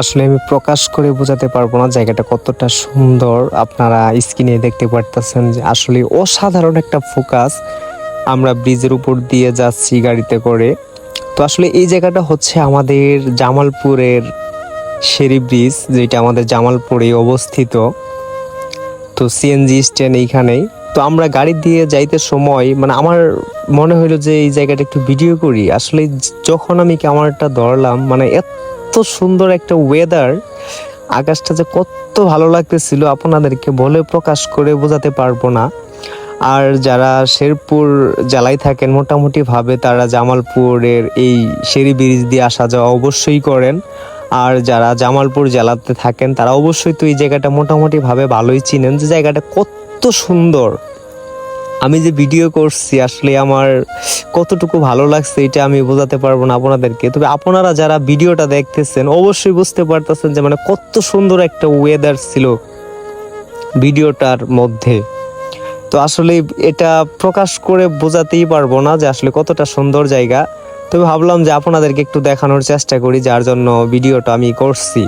আসলে আমি প্রকাশ করে বোঝাতে পারব না জায়গাটা কতটা সুন্দর। আপনারা স্ক্রিনে দেখতে পারতেছেন যে আসলে অসাধারণ একটা ফোকাস আমরা ব্রিজের উপর দিয়ে যাচ্ছি গাড়িতে করে। তো আসলে এই জায়গাটা হচ্ছে আমাদের জামালপুরের শেরি ব্রিজ, যেটা আমাদের জামালপুরে অবস্থিত। তো সিএনজি স্ট্যান্ড এইখানেই। তো আমরা গাড়ি দিয়ে যাইতে সময় মানে আমার মনে হইল যে এই জায়গাটা একটু ভিডিও করি। আসলে যখন আমি ক্যামেরাটা ধরলাম মানে এত সুন্দর একটা ওয়েদার আকাশটা যে কত ভালো লাগতেছিল আপনাদেরকে বলে প্রকাশ করে বোঝাতে পারব না। আর যারা শেরপুর জেলায় থাকেন মোটামুটি ভাবে তারা জামালপুরের এই শেরি ব্রিজ দিয়ে আসা যাওয়া অবশ্যই করেন। আর যারা জামালপুর জেলাতে থাকেন, তারা অবশ্যই তো এই জায়গাটা মোটামুটি ভাবে ভালোই চিনেন। যে জায়গাটা কত সুন্দর আমি যে ভিডিও করছি, আসলে আমার কতটুকু ভালো লাগছে এটা আমি বোঝাতে পারব না আপনাদেরকে। তবে আপনারা যারা ভিডিওটা দেখতেছেন, অবশ্যই বুঝতে পারতেছেন যে মানে কত সুন্দর একটা ওয়েদার ছিল ভিডিওটার মধ্যে। তো আসলে এটা প্রকাশ করে বোঝাতেই পারব না যে, আসলে কতটা সুন্দর জায়গা। তবে ভাবলাম যে, আপনাদেরকে একটু দেখানোর চেষ্টা করি, যার জন্য ভিডিওটা আমি করছি।